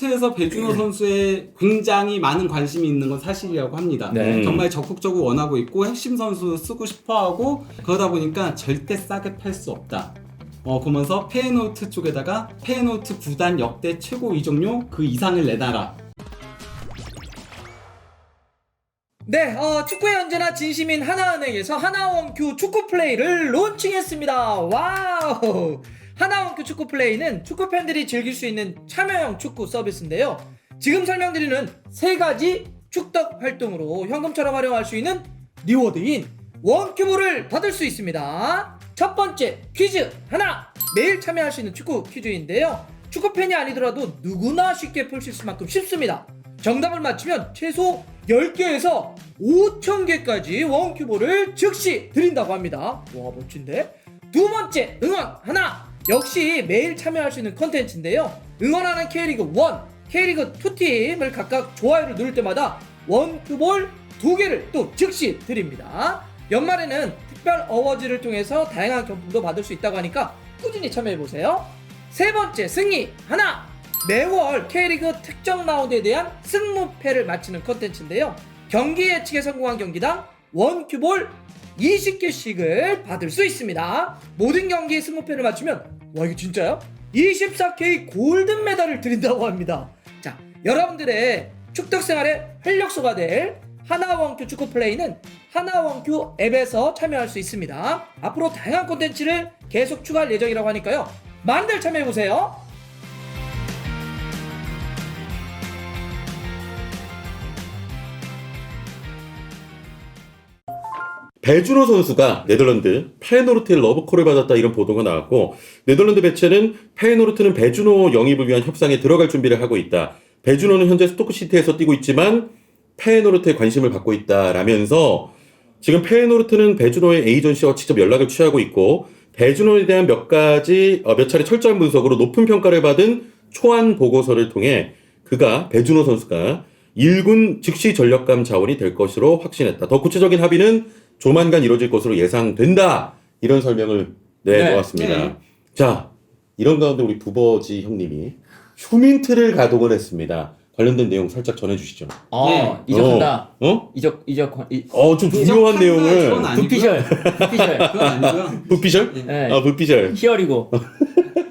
페이노트에서 배준호 선수에 굉장히 많은 관심이 있는 건 사실이라고 합니다. 네. 정말 적극적으로 원하고 있고 핵심 선수 쓰고 싶어하고 그러다 보니까 절대 싸게 팔 수 없다. 어 그러면서 페이노트 쪽에다가 페이노트 구단 역대 최고 이적료 그 이상을 내놔라. 네, 어, 축구에 언제나 진심인 하나은행에서 하나원큐 축구 플레이를 론칭했습니다. 와우! 하나원큐 축구 플레이는 축구 팬들이 즐길 수 있는 참여형 축구 서비스인데요. 지금 설명드리는 세 가지 축덕 활동으로 현금처럼 활용할 수 있는 리워드인 원큐브를 받을 수 있습니다. 첫 번째 퀴즈 하나 매일 참여할 수 있는 축구 퀴즈인데요. 축구 팬이 아니더라도 누구나 쉽게 풀 수 있을 만큼 쉽습니다. 정답을 맞추면 최소 10개에서 5,000개까지 원큐브를 즉시 드린다고 합니다. 와 멋진데? 두 번째 응원 하나 역시 매일 참여할 수 있는 컨텐츠인데요. 응원하는 K리그 1, K리그 2팀을 각각 좋아요를 누를 때마다 원큐볼 두 개를 또 즉시 드립니다. 연말에는 특별 어워즈를 통해서 다양한 경품도 받을 수 있다고 하니까 꾸준히 참여해 보세요. 세 번째 승리 하나 매월 K리그 특정 라운드에 대한 승무패를 맞히는 컨텐츠인데요. 경기 예측에 성공한 경기당 원큐볼 20개씩을 받을 수 있습니다. 모든 경기 승무패를 맞추면 와 이거 진짜요? 24K 골든 메달을 드린다고 합니다. 자, 여러분들의 축덕 생활의 활력소가 될 하나원큐 축구 플레이는 하나원큐 앱에서 참여할 수 있습니다. 앞으로 다양한 콘텐츠를 계속 추가할 예정이라고 하니까요. 많이들 참여해보세요. 배준호 선수가 네덜란드 페노르트의 러브콜을 받았다 이런 보도가 나왔고 네덜란드 배체는 페노르트는 배준호 영입을 위한 협상에 들어갈 준비를 하고 있다. 배준호는 현재 스토크시티에서 뛰고 있지만 페노르트에 관심을 받고 있다라면서 지금 페노르트는 배준호의 에이전시와 직접 연락을 취하고 있고 배준호에 대한 몇 가지 어, 몇 차례 철저한 분석으로 높은 평가를 받은 초안 보고서를 통해 그가 배준호 선수가 1군 즉시 전력감 자원이 될 것으로 확신했다. 더 구체적인 합의는 조만간 이루어질 것으로 예상된다. 이런 설명을 내놓았습니다. 네. 자, 이런 가운데 우리 부버지 형님이 휴민트를 가동을 했습니다. 관련된 내용 살짝 전해주시죠. 어, 네. 이적한다. 어? 이적 이적 이, 어, 좀 중요한 내용을. 부피셜 부피셜. 그건 아니고요. 부피셜? 네. 아, 부피셜. 히어리고.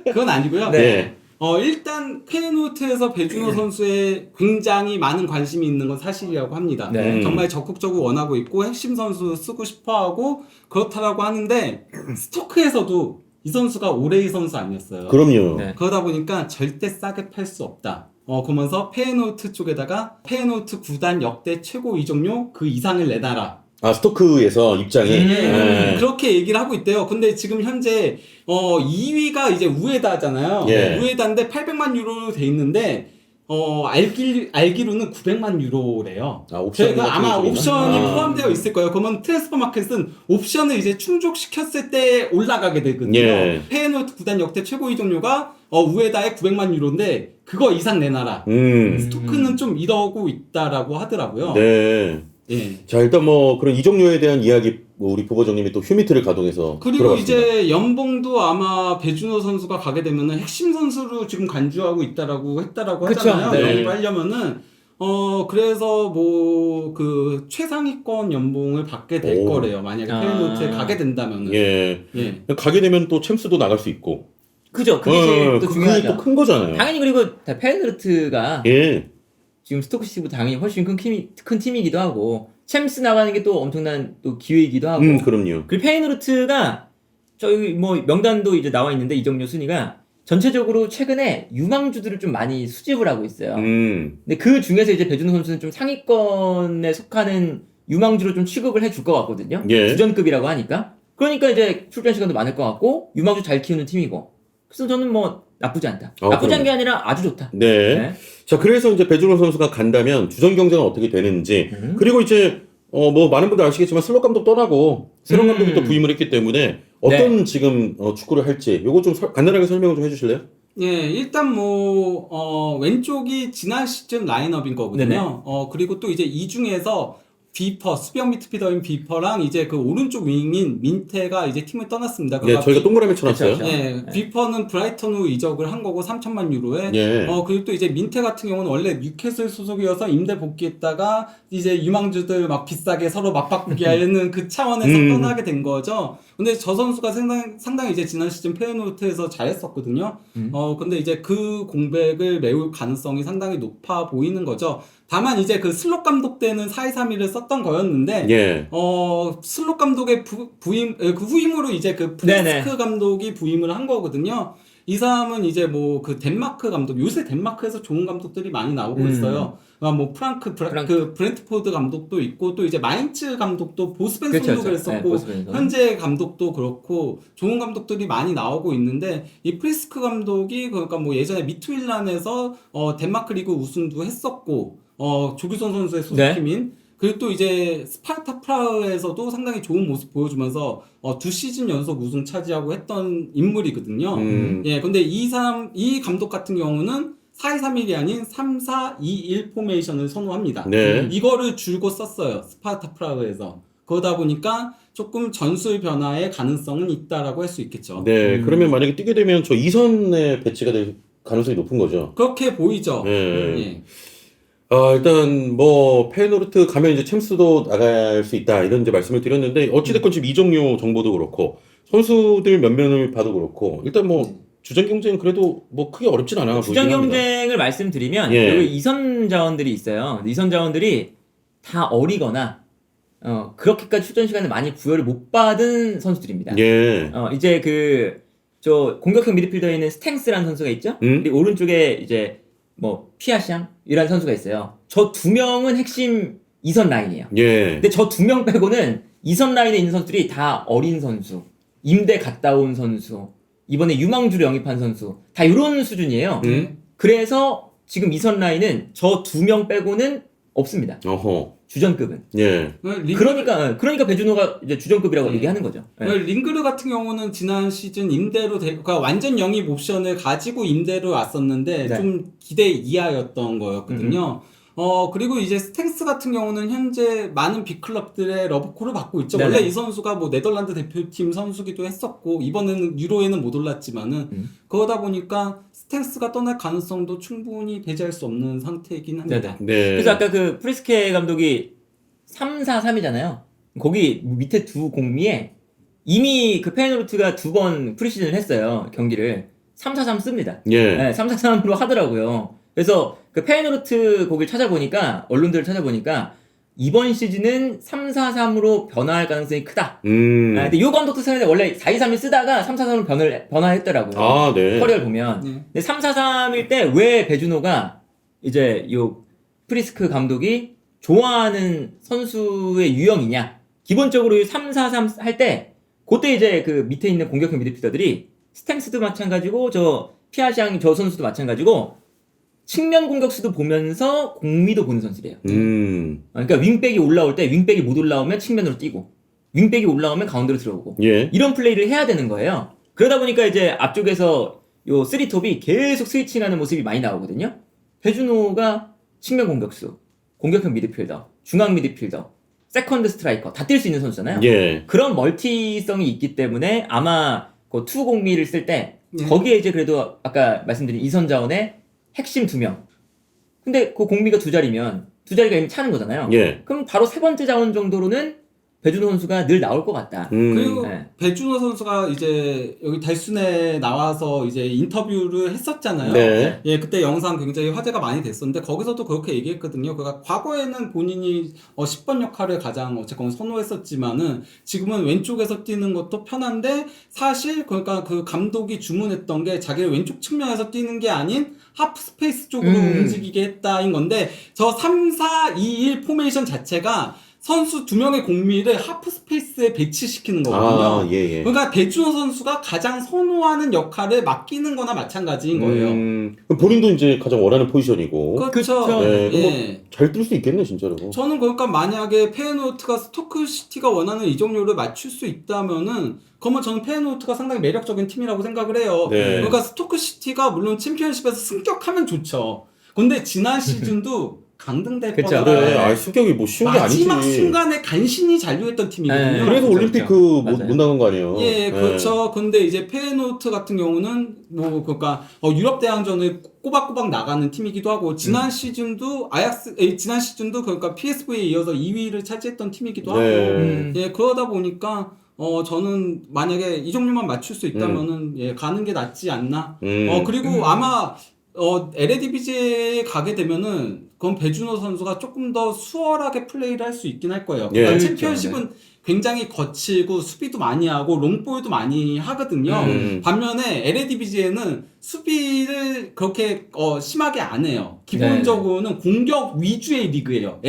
그건 아니고요. 네. 네. 어 일단 페이노트에서 배준호 선수에 굉장히 많은 관심이 있는 건 사실이라고 합니다. 네. 정말 적극적으로 원하고 있고 핵심 선수 쓰고 싶어하고 그렇다라고 하는데 스토크에서도 이 선수가 올해의 선수 아니었어요. 그럼요. 네. 그러다 보니까 절대 싸게 팔 수 없다. 어 그러면서 페이노트 쪽에다가 페이노트 구단 역대 최고 이적료 그 이상을 내놔라. 아, 스토크에서 입장이. 음. 네. 그렇게 얘기를 하고 있대요. 근데 지금 현재 어 2위가 이제 우에다잖아요. 예. 우에다인데 800만 유로로 돼 있는데 어 알기 알기로는 900만 유로래요. 아, 옵션 저희가 아마 같은 게 옵션이? 아. 포함되어 있을 거예요. 그러면 트랜스퍼 마켓은 옵션을 이제 충족시켰을 때 올라가게 되거든요. 예. 페이노트 구단 역대 최고 이적료가 어 우에다의 900만 유로인데 그거 이상 내놔라. 음. 스토크는 좀 이러고 있다라고 하더라고요. 네. 예. 자, 일단 뭐 그런 이적료에 대한 이야기 뭐 우리 부보정님이 또 휴미트를 가동해서 그리고 들어봤습니다. 이제 연봉도 아마 배준호 선수가 가게 되면은 핵심 선수로 지금 간주하고 있다라고 했다라고 그쵸. 하잖아요. 네. 하려면은 어 그래서 뭐 그 최상위권 연봉을 받게 될 오. 거래요. 만약에 아. 페이노트에 가게 된다면은. 예. 예. 가게 되면 또 챔스도 나갈 수 있고. 그죠. 그게 제일 어, 또 그게 중요하죠. 또큰 거잖아요. 당연히 그리고 페르트가 예. 지금 스토크시티보다 당연히 훨씬 큰, 팀이, 큰 팀이기도 하고 챔스 나가는 게 또 엄청난 또 기회이기도 하고 음, 그럼요. 그리고 페이노르트가 저희 뭐 명단도 이제 나와 있는데 이적료 순위가 전체적으로 최근에 유망주들을 좀 많이 수집을 하고 있어요. 음. 근데 그 중에서 이제 배준호 선수는 좀 상위권에 속하는 유망주로 좀 취급을 해줄 것 같거든요. 예. 주전급이라고 하니까. 그러니까 이제 출전 시간도 많을 것 같고 유망주 잘 키우는 팀이고. 그래서 저는 뭐 나쁘지 않다. 어, 나쁘지. 않은 게 아니라 아주 좋다. 네. 네. 자, 그래서 이제 배준호 선수가 간다면 주전 경쟁은 어떻게 되는지 음. 그리고 이제 어 뭐 많은 분들 아시겠지만 슬롯 감독 떠나고 새로운 음. 감독이 또 부임을 했기 때문에 어떤 지금 어, 축구를 할지 요거 좀 설- 간단하게 설명을 좀 해주실래요? 예, 일단 뭐, 어, 왼쪽이 지난 시즌 라인업인 거거든요. 네네. 어, 그리고 또 이제 이 중에서 비퍼 수비형 미드필더인 비퍼랑 이제 그 오른쪽 윙인 민테가 이제 팀을 떠났습니다. 네, 그러니까 저희가 비- 동그라미 쳐놨어요. 그쵸, 그쵸. 예, 비퍼는 브라이턴으로 이적을 한 거고 3천만 유로에 예. 어 그리고 또 이제 민테 같은 경우는 원래 뉴캐슬 소속이어서 임대 복귀했다가 이제 유망주들 막 비싸게 서로 맞바꾸기 하는 그 차원에서 음. 떠나게 된 거죠. 근데 저 선수가 상당히, 상당히 이제 지난 시즌 페어노트에서 잘했었거든요. 음. 어 근데 이제 그 공백을 메울 가능성이 상당히 높아 보이는 거죠. 다만 이제 그 슬롯 감독 때는 4-2-3-1을 썼던 거였는데 예. 어 슬롯 감독의 부, 부임 에, 그 후임으로 이제 그 프리스크 네네. 감독이 부임을 한 거거든요. 이 사람은 이제 뭐 그 덴마크 감독 요새 덴마크에서 좋은 감독들이 많이 나오고 음. 있어요. 아, 뭐 프랑크 브라, 프랑크. 그 브렌트포드 감독도 있고 또 이제 마인츠 감독도 보스벤 그쵸. 네, 그랬었고 보스벤son. 현재 감독도 그렇고 좋은 감독들이 많이 나오고 있는데 이 프리스크 감독이 그러니까 뭐 예전에 미투일란에서 어 덴마크 리그 우승도 했었고 어 조규선 선수의 네. 소속팀인 그리고 또 이제 스파르타 프라하에서도 상당히 좋은 모습 보여주면서 어, 두 시즌 연속 우승 차지하고 했던 인물이거든요. 음. 예, 근데 이 사람 이 감독 같은 경우는 4-2-3-1이 아닌 3-4-2-1 포메이션을 선호합니다. 네. 이거를 줄고 썼어요. 스파르타 프라하에서. 그러다 보니까 조금 전술 변화의 가능성은 있다라고 할 수 있겠죠. 네. 음. 그러면 만약에 뛰게 되면 저 이선에 배치가 될 가능성이 높은 거죠. 그렇게 보이죠. 네. 예. 아, 일단 뭐 페노르트 가면 이제 챔스도 나갈 수 있다 이런 이제 말씀을 드렸는데 어찌 됐건 지금 이정료 정보도 그렇고 선수들 몇 면을 봐도 그렇고 일단 뭐 주전 경쟁 그래도 뭐 크게 어렵진 않아 주전 보이긴. 경쟁을 말씀드리면 예. 여기 이선 자원들이 있어요. 이선 자원들이 다 어리거나 어, 그렇게까지 출전 시간을 많이 부여를 못 받은 선수들입니다. 예. 어, 이제 그, 저, 공격형 미드필더에 있는 스탱스라는 선수가 있죠? 음? 그리고 오른쪽에 이제, 뭐, 피아샹 이라는 선수가 있어요. 저 두 명은 핵심 이선 라인이에요. 예. 근데 저 두 명 빼고는 이선 라인에 있는 선수들이 다 어린 선수, 임대 갔다 온 선수, 이번에 유망주로 영입한 선수, 다 이런 수준이에요. 음? 그래서 지금 이선 라인은 저 두 명 빼고는 없습니다. 어허. 주전급은. 예. 링- 그러니까, 그러니까 배준호가 이제 주전급이라고 네. 얘기하는 거죠. 예. 그 링그르 같은 경우는 지난 시즌 임대로 되, 그러니까 완전 영입 옵션을 가지고 임대로 왔었는데 네. 좀 기대 이하였던 거였거든요. 어 그리고 이제 스탱스 같은 경우는 현재 많은 빅클럽들의 러브콜을 받고 있죠. 네네. 원래 이 선수가 뭐 네덜란드 대표팀 선수기도 했었고 이번에는 유로에는 못 올랐지만은 음. 그러다 보니까 스탱스가 떠날 가능성도 충분히 배제할 수 없는 상태이긴 합니다. 네. 그래서 아까 그 프리스케 감독이 3-4-3이잖아요. 거기 밑에 두 공미에 이미 그 페너르트가 두 번 프리시즌을 했어요. 경기를. 3-4-3 씁니다. 예. 네, 3-4-3으로 하더라고요. 그래서 그 페너르트 거기를 찾아보니까, 언론들을 찾아보니까, 이번 시즌은 3-4-3으로 변화할 가능성이 크다. 음. 아, 근데 요 감독도 쓰는데 원래 4-2-3을 쓰다가 3-4-3으로 변을, 변화했더라고요. 아, 네. 커리어를 보면. 네. 근데 3-4-3일 때 왜 배준호가 이제 요 프리스크 감독이 좋아하는 선수의 유형이냐? 기본적으로 3-4-3 할 때 그때 이제 그 밑에 있는 공격형 미드필더들이 스탱스도 마찬가지고 저 피아샹 저 선수도 마찬가지고 측면 공격수도 보면서 공미도 보는 선수래요. 음. 아, 그러니까 윙백이 올라올 때 윙백이 못 올라오면 측면으로 뛰고 윙백이 올라오면 가운데로 들어오고 예. 이런 플레이를 해야 되는 거예요. 그러다 보니까 이제 앞쪽에서 요 쓰리톱이 계속 스위칭하는 모습이 많이 나오거든요. 배준호가 측면 공격수, 공격형 미드필더, 중앙 미드필더, 세컨드 스트라이커 다 뛸 수 있는 선수잖아요. 예. 그런 멀티성이 있기 때문에 아마 그 투공미를 쓸때 네. 거기에 이제 그래도 아까 말씀드린 이선 자원의 핵심 두 명. 근데 그 공미가 두 자리면 두 자리가 이미 차는 거잖아요. 예. 그럼 바로 세 번째 자원 정도로는 배준호 선수가 늘 나올 것 같다. 음. 그리고 네. 배준호 선수가 이제 여기 달순에 나와서 이제 인터뷰를 했었잖아요. 네. 예, 그때 영상 굉장히 화제가 많이 됐었는데 거기서도 그렇게 얘기했거든요. 그러니까 과거에는 본인이 어, 10번 역할을 가장 어쨌건 선호했었지만은 지금은 왼쪽에서 뛰는 것도 편한데 사실 그러니까 그 감독이 주문했던 게 자기를 왼쪽 측면에서 뛰는 게 아닌 하프 스페이스 쪽으로 음. 움직이게 했다인 건데 저 3, 4, 2, 1 포메이션 자체가 선수 두 명의 공미를 하프 스페이스에 배치시키는 거거든요. 아, 예, 예. 그러니까 배준호 선수가 가장 선호하는 역할을 맡기는 거나 마찬가지인 거예요. 음, 그럼 본인도 이제 가장 원하는 포지션이고 그렇죠. 그쵸. 네, 그럼 뭐- 예. 잘 뛸 수 있겠네 진짜로. 저는 그러니까 만약에 페노트가 스토크 시티가 원하는 이적료를 맞출 수 있다면은 그러면 저는 페노트가 상당히 매력적인 팀이라고 생각을 해요. 네. 그러니까 스토크 시티가 물론 챔피언십에서 승격하면 좋죠. 근데 지난 시즌도 뻔한 그래, 네. 아, 승격이 뭐 쉬운 게 아니지. 마지막 순간에 간신히 잔류했던 팀이거든요. 네. 그래서 그렇죠, 올림픽 그렇죠. 그못 맞아요. 나간 거 아니에요? 예, 네. 그렇죠. 근데 이제 페노트 같은 경우는 뭐 그러니까 어, 유럽 대항전을 꼬박꼬박 나가는 팀이기도 하고 지난 음. 시즌도 아약스 에, 지난 시즌도 그러니까 PSV에 이어서 2위를 차지했던 팀이기도 하고 네. 음. 예 그러다 보니까 어 저는 만약에 이 종류만 맞출 수 있다면은 예 가는 게 낫지 않나. 음. 어 그리고 음. 아마 어 LADBJ에 가게 되면은 그건 배준호 선수가 조금 더 수월하게 플레이를 할 수 있긴 할 거예요. 예. 그러니까 그렇죠. 챔피언십은 굉장히 거칠고 수비도 많이 하고 롱볼도 많이 하거든요. 음. 반면에 LADBJ는 수비를 그렇게 어, 심하게 안 해요. 기본적으로는 공격 위주의 리그예요.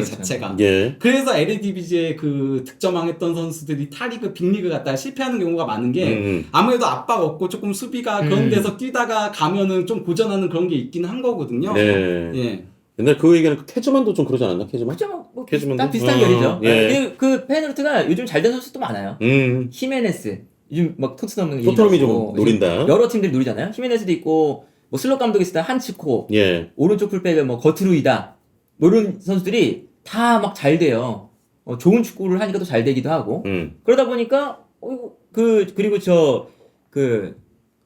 그쵸, 그쵸. 자체가. 예. 그래서 LADBJ의 그 득점왕했던 선수들이 타리그 빅리그 갔다가 실패하는 경우가 많은 게 음. 아무래도 압박 없고 조금 수비가 그런 음. 데서 뛰다가 가면은 좀 고전하는 그런 게 있긴 한 거거든요. 네. 예. 옛날 그 얘기는 캐즈만도 좀 그러지 않았나? 캐즈만? 그죠? 뭐, 뭐 캐즈먼도? 딱 비슷한 어, 결이죠. 예. 그, 그 페너르트가 요즘 잘 된 선수도 많아요. 음. 히메네스 요즘 막 토트넘 토트넘이 좀 얘기하고 노린다. 여러 팀들이 노리잖아요. 히메네스도 있고 뭐 슬롯 감독이 있을 때 한치코 예. 오른쪽 풀백은 뭐 거트루이다 뭐 이런 선수들이 다 막 잘 돼요. 어, 좋은 축구를 하니까 또 잘 되기도 하고 음. 그러다 보니까 어, 그 그리고 저 그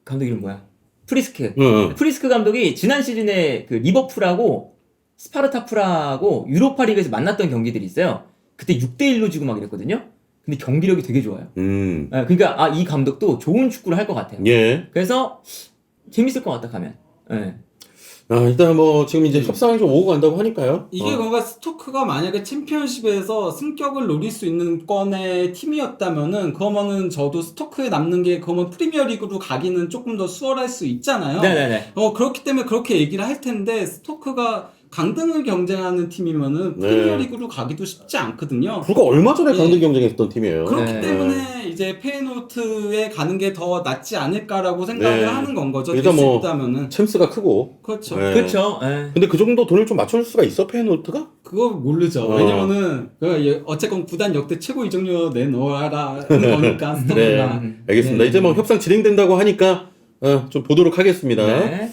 감독 이름 뭐야? 프리스크. 응, 응. 프리스크 감독이 지난 시즌에 그 리버풀하고 스파르타프라고 유로파 리그에서 만났던 경기들이 있어요. 그때 6대 1로 지고 막 이랬거든요. 근데 경기력이 되게 좋아요. 음. 예, 그러니까 아 이 감독도 좋은 축구를 할 것 같아요. 예. 그래서 재밌을 것 같다 가면. 예. 아, 일단 뭐 지금 이제 협상이 좀 오고 간다고 하니까요. 이게 어. 뭔가 스토크가 만약에 챔피언십에서 승격을 노릴 수 있는 건의 팀이었다면은 그러면은 저도 스토크에 남는 게 그러면 프리미어리그로 가기는 조금 더 수월할 수 있잖아요. 네네네. 어 그렇기 때문에 그렇게 얘기를 할 텐데 스토크가 강등을 경쟁하는 팀이면은 네. 프리미어리그로 가기도 쉽지 않거든요. 불과 얼마 전에 예. 강등 경쟁했던 팀이에요. 그렇기 네. 때문에 이제 페이노트에 가는 게 더 낫지 않을까라고 생각을 네. 하는 건 거죠. 일단 될수 뭐- 있다면은 챔스가 크고. 그렇죠. 네. 그렇죠. 예. 근데 그 정도 돈을 좀 맞출 수가 있어 페노트가? 그거 모르죠. 어. 왜냐면은 그 예- 어쨌건 구단 역대 최고 이적료 내놓아라는 거니까 스토크가. 음. 알겠습니다. 네. 이제 뭐 협상 진행된다고 하니까 어, 좀 보도록 하겠습니다. 네.